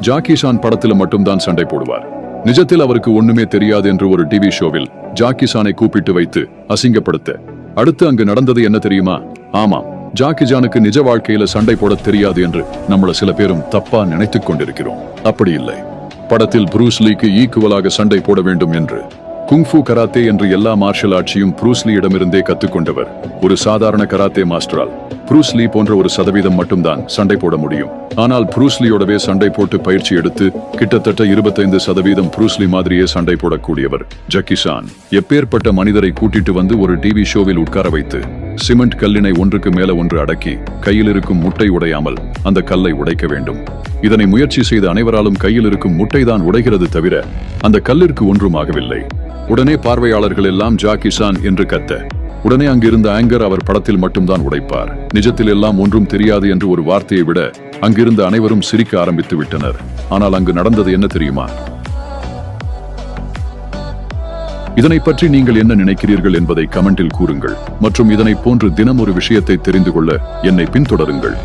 ஜாக்கிஷான் படத்துல மட்டும்தான் சண்டை போடுவார். நிஜத்தில் அவருக்கு ஒண்ணுமே தெரியாது என்று ஒரு டிவி ஷோவில் ஜாக்கிசானை கூப்பிட்டு வைத்து அசிங்கப்படுத்த. அடுத்து அங்கு நடந்தது என்ன தெரியுமா? ஆமாம் ஜாக்கிஜானுக்கு நிஜ வாழ்க்கையில சண்டை போட தெரியாது என்று நம்மள சில பேரும் தப்பா நினைத்துக் கொண்டிருக்கிறோம். அப்படி இல்லை. படத்தில் புரூஸ்லிக்கு ஈக்குவலாக சண்டை போட வேண்டும் என்று குங்ஃபு கராத்தே என்று எல்லா மார்ஷல் ஆர்ட்ஸையும் ப்ரூஸ்லியிடமிருந்தே கத்துக்கொண்டவர். ஒரு சாதாரண கராத்தே மாஸ்டரால் ப்ரூஸ்லி போன்ற ஒரு சதவீதம் மட்டும்தான் சண்டை போட முடியும். ஆனால் ப்ரூஸ்லியோடவே சண்டை போட்டு பயிற்சி எடுத்து கிட்டத்தட்ட இருபத்தைந்து சதவீதம் ப்ரூஸ்லி மாதிரியே சண்டை போடக்கூடியவர் ஜக்கிசான் எப்பேற்பட்ட மனிதரை கூட்டிட்டு வந்து ஒரு டிவி ஷோவில் உட்கார வைத்து சிமெண்ட் கல்லினை ஒன்றுக்கு மேல ஒன்று அடக்கி கையில் இருக்கும் முட்டை உடையாமல் அந்த கல்லை உடைக்க வேண்டும். இதனை முயற்சி செய்த அனைவராலும் கையில் இருக்கும் முட்டைதான் உடைகிறது தவிர அந்த கல்லிற்கு ஒன்றும் ஆகவில்லை. உடனே பார்வையாளர்கள் எல்லாம் ஜாக்கிசான் என்று கத்த. உடனே அங்கிருந்த ஆங்கர் அவர் படத்தில் மட்டும்தான் உடைப்பார். நிஜத்தில் எல்லாம் ஒன்றும் தெரியாது என்று ஒரு வார்த்தையை விட அங்கிருந்த அனைவரும் சிரிக்க ஆரம்பித்து விட்டனர். ஆனால் அங்கு நடந்தது என்ன தெரியுமா? இதனை பற்றி நீங்கள் என்ன நினைக்கிறீர்கள் என்பதை கமெண்டில் கூறுங்கள். மற்றும் இதனை போன்று தினம் ஒரு விஷயத்தை தெரிந்து கொள்ள என்னை பின்தொடருங்கள்.